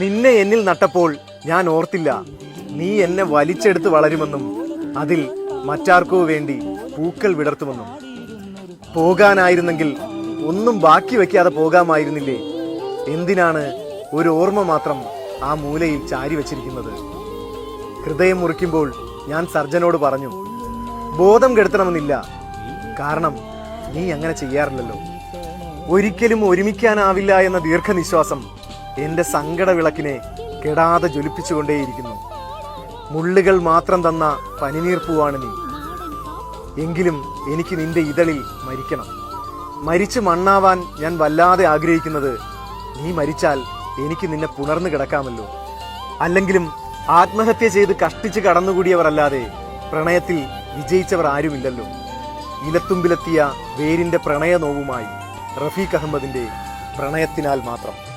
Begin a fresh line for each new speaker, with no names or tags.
നിന്നെ എന്നിൽ നട്ടപ്പോൾ ഞാൻ ഓർത്തില്ല. നീ എന്നെ വലിച്ചെടുത്ത് വളരുമെന്നും അതിൽ മറ്റാർക്കോ വേണ്ടി പൂക്കൾ വിടർത്തുമെന്നും. പോകാനായിരുന്നെങ്കിൽ ഒന്നും ബാക്കി വെക്കാതെ പോകാമായിരുന്നില്ലേ? എന്തിനാണ് ഒരു ഓർമ്മ മാത്രം ആ മൂലയിൽ ചാരി വച്ചിരിക്കുന്നത്? ഹൃദയം മുറിക്കുമ്പോൾ ഞാൻ സർജനോട് പറഞ്ഞു ബോധം കെടുത്തണമെന്നില്ല. കാരണം നീ അങ്ങനെ ചെയ്യാറില്ലല്ലോ. ഒരിക്കലും ഒരുമിക്കാനാവില്ല എന്ന ദീർഘനിശ്വാസം എന്റെ സങ്കട വിളക്കിനെ കെടാതെ ജ്വലിപ്പിച്ചുകൊണ്ടേയിരിക്കുന്നു. മുള്ളുകൾ മാത്രം തന്ന പനിനീർപ്പൂവാണ് നീ. എങ്കിലും എനിക്ക് നിന്റെ ഇതളിൽ മരിക്കണം. മരിച്ച് മണ്ണാവാൻ ഞാൻ വല്ലാതെ ആഗ്രഹിക്കുന്നത് നീ മരിച്ചാൽ എനിക്ക് നിന്നെ പുണർന്നു കിടക്കാമല്ലോ. അല്ലെങ്കിലും ആത്മഹത്യ ചെയ്ത് കഷ്ടിച്ച് കടന്നുകൂടിയവരല്ലാതെ പ്രണയത്തിൽ വിജയിച്ചവർ ആരുമില്ലല്ലോ. ഇലത്തുമ്പിലെത്തിയ വേരിന്റെ പ്രണയ നോവുമായി റഫീഖ് അഹമ്മദിന്റെ പ്രണയത്തിനാൽ മാത്രം.